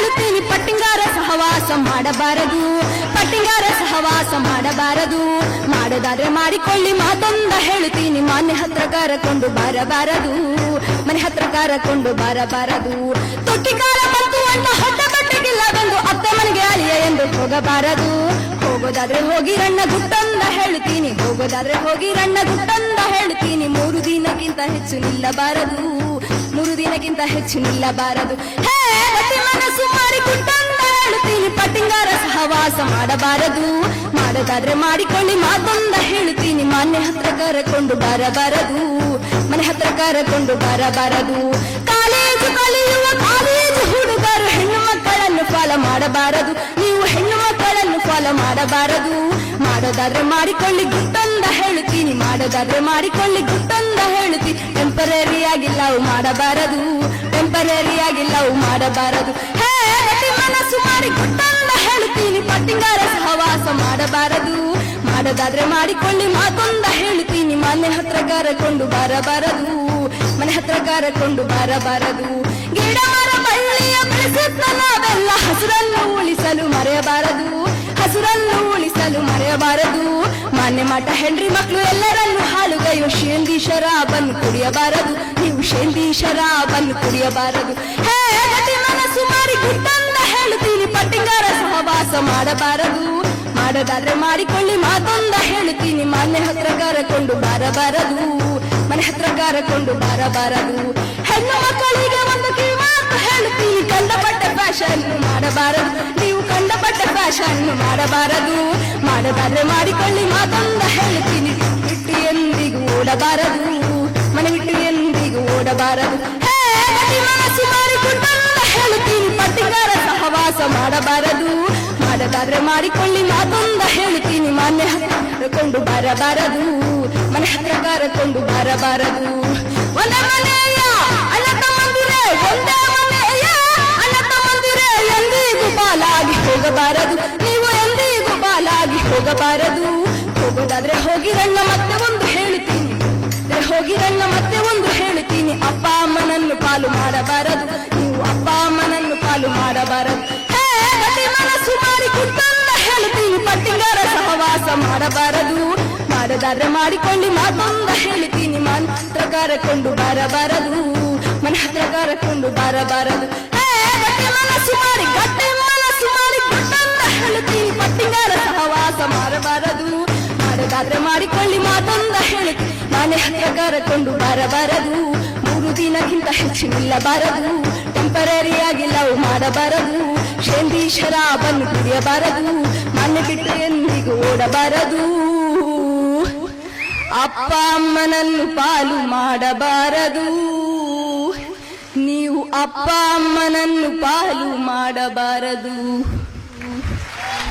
ಹೇಳುತ್ತೀನಿ, ಪಟ್ಟಿಂಗಾರ ಸಹವಾಸ ಮಾಡಬಾರದು, ಪಟ್ಟಿಂಗಾರ ಸಹವಾಸ ಮಾಡಬಾರದು. ಮಾಡೋದಾದ್ರೆ ಮಾಡಿಕೊಳ್ಳಿ ಮಾತೊಂದ ಹೇಳುತ್ತೀನಿ, ಮಾನ್ಯ ಹತ್ರ ಕರಕೊಂಡು ಬರಬಾರದು, ಮನೆ ಹತ್ರ ಕರಕೊಂಡು ಬರಬಾರದು. ತೊಟ್ಟಿಕಾರ ಬಂತು ಅಂತ ಹೊಟ್ಟ ಬಟ್ಟೆಗಿಲ್ಲ ಬಂದು ಅತ್ತ ಮನೆಗೆ ಅಳಿಯ ಎಂದು ಹೋಗಬಾರದು. ಹೋಗೋದಾದ್ರೆ ಹೋಗಿ ರಣ್ಣ ಗುಟ್ಟಂದ ಹೇಳ್ತೀನಿ ಹೋಗೋದಾದ್ರೆ ಹೋಗಿ ರಣ್ಣ ಗುಟ್ಟಂದ ಹೇಳ್ತೀನಿ ಮೂರು ದಿನಕ್ಕಿಂತ ಹೆಚ್ಚು ನಿಲ್ಲಬಾರದು. ಮೂರು ದಿನಕ್ಕಿಂತ ಹೆಚ್ಚು ನಿಲ್ಲಬಾರದು. ಹೇ ಮನಸ್ಸು ಹೇಳ್ತೀನಿ ಪಟ್ಟಿಂಗಾರ ಸಹವಾಸ ಮಾಡಬಾರದು. ಮಾಡೋದಾದ್ರೆ ಮಾಡಿಕೊಳ್ಳಿ ಮಾತೊಂದ ಹೇಳ್ತೀನಿ ಮನೆ ಹತ್ರ ಕರಕೊಂಡು ಬರಬಾರದು. ಮನೆ ಹತ್ರ ಕರಕೊಂಡು ಬರಬಾರದು. ಕಾಲೇಜು ಕಲಿಯುವ, ಕಾಲೇಜು ಹುಡುಗರು ಹೆಣ್ಣು ಮಕ್ಕಳನ್ನು ಫಾಲೋ ಮಾಡಬಾರದು. ನೀವು ಹೆಣ್ಣು ಮಕ್ಕಳನ್ನು ಫಾಲೋ ಮಾಡಬಾರದು. ಮಾಡೋದಾದ್ರೆ ಮಾಡಿಕೊಳ್ಳಿ ಗುಟ್ಟಂದ ಹೇಳ್ತೀನಿ, ಮಾಡೋದಾದ್ರೆ ಮಾಡಿಕೊಳ್ಳಿ ಗುಟ್ಟಂದ ಹೇಳುತ್ತಿ ಟೆಂಪರರಿ ಆಗಿ ಲವ್ ಮಾಡಬಾರದು ಟೆಂಪರರಿ ಆಗಿ ಲವ್ ಮಾಡಬಾರದು. ಹೇ ಮನಸ್ಸು ಮಾಡಿ ಗುಟ್ಟಂದ ಹೇಳ್ತೀನಿ. ಪಟ್ಟಿಂಗಾರ ಸಹವಾಸ ಮಾಡಬಾರದು, ಮಾಡೋದಾದ್ರೆ ಮಾಡಿಕೊಳ್ಳಿ, ಮಾತೊಂದ ಹೇಳುತ್ತೀನಿ ಮನೆ ಹತ್ರ ಕರಕೊಂಡು ಬರಬಾರದು, ಮನೆ ಹತ್ರ ಕರಕೊಂಡು ಬರಬಾರದು. ಗಿಡ ಮರ ಬಳ್ಳಿಯ ಮಠ ಹೆಂಡ್ರಿ ಮಕ್ಕಳು ಎಲ್ಲರನ್ನು ಹಾಳುಗೈಯು ಶೇಂದಿ ಶರಾಬನ್ನು ಕುಡಿಯಬಾರದು. ನೀವು ಶೇಂದಿ ಶರಾಬನ್ನು ಕುಡಿಯಬಾರದು. ಹೇ ಮನಸ್ಸು ಮಾರಿ ಗುಟ್ಟಂದ ಹೇಳ್ತೀನಿ ಪಟ್ಟಿಂಗಾರ ಸಹವಾಸ ಮಾಡಬಾರದು. ಮಾಡದಾದ್ರೆ ಮಾಡಿಕೊಳ್ಳಿ ಮಾತೊಂದ ಹೇಳುತ್ತೀನಿ. ಮನೆ ಹತ್ರ ಕರಕೊಂಡು ಬಾರಬಾರದು. ಮನೆ ಹತ್ರ ಕರಕೊಂಡು ಬಾರಬಾರದು. ಹೆಣ್ಣು ಮಕ್ಕಳಿಗೆ ಒಂದು ಕಿವಿಮಾತು ಹೇಳ್ತೀನಿ ಕಂಡಪಟ್ಟ ಫ್ಯಾಷನ್ ಮಾಡಬಾರದು. ನೀವು ಕಂಡಪಟ್ಟ ಫ್ಯಾಷನ್ ಮಾಡಬಾರದು. ಮಾಡೋದಾದ್ರೆ ಮಾಡಿಕೊಳ್ಳಿ ಮಾತೊಂದ ಹೇಳ್ತೀನಿ. ಬಿಟ್ಟು ಎಂದಿಗೂ ಓಡಬಾರದು. ಮನೆ ಬಿಟ್ಟು ಎಂದಿಗೂ ಓಡಬಾರದು. ಹೇಳ್ತೀನಿ. ಪಟ್ಟಿಗಾರ ಸಹವಾಸ ಮಾಡಬಾರದು. ಮಾಡದಾದ್ರೆ ಮಾಡಿಕೊಳ್ಳಿ ಮಾತೊಂದ ಹೇಳ್ತೀನಿ. ಮಾನ್ಯ ಹತ್ರಕೊಂಡು ಬರಬಾರದು. ಮನೆ ಹತ್ರ ಕರಕೊಂಡು ಬರಬಾರದು. ಒಂದ ಮನೆಯ ಅಣ್ಣ ಎಂದಿಗೂ ಬಾಲಾಗಿ ಹೋಗಬಾರದು. ಹೋಗಬಾರದು ಹೋಗೋದಾದ್ರೆ ಹೋಗಿರಣ್ಣ ಮತ್ತೆ ಒಂದು ಹೇಳ್ತೀನಿ. ಹೋಗಿರಣ್ಣ ಮತ್ತೆ ಒಂದು ಹೇಳ್ತೀನಿ. ಅಪ್ಪ ಅಮ್ಮನನ್ನು ಪಾಲು ಮಾಡಬಾರದು. ನೀವು ಅಪ್ಪ ಅಮ್ಮನನ್ನು ಪಾಲು ಮಾಡಬಾರದು. ಮನಸ್ಸು ಮಾಡಿ ಕುಟ್ಟಂದ ಹೇಳ್ತೀನಿ. ಪಟ್ಟಿಗಾರ ಸಹವಾಸ ಮಾಡಬಾರದು. ಮಾಡದಾದ್ರೆ ಮಾಡಿಕೊಳ್ಳಿ ಮಾತೊಂದ ಹೇಳ್ತೀನಿ. ಮಂತ್ರ ಕರಕೊಂಡು ಬರಬಾರದು. ಹತ್ರ ಕರಕೊಂಡು ಬರಬಾರದು. ಮನಸ್ಸು ಮಾಡಿ, ಗಟ್ಟೆ ಮನಸ್ಸು ಮಾಡಿ ನಾನೇ ಹತ್ರ ಕರಕೊಂಡು ಬರಬಾರದು. ಮೂರು ದಿನಕ್ಕಿಂತ ಹೆಚ್ಚು ಟೆಂಪರರಿ ಆಗಿ ಲವ್ ಮಾಡಬಾರದು. ಶೇಂದಿ ಶರಾಬನ್ನು ಕುಡಿಯಬಾರದು. ಮನೆ ಬಿಟ್ಟು ಎಂದಿಗೂ ಓಡಬಾರದು. ಅಪ್ಪ ಅಮ್ಮನನ್ನು ಪಾಲು ಮಾಡಬಾರದು. ನೀವು ಅಪ್ಪ ಅಮ್ಮನನ್ನು ಪಾಲು ಮಾಡಬಾರದು.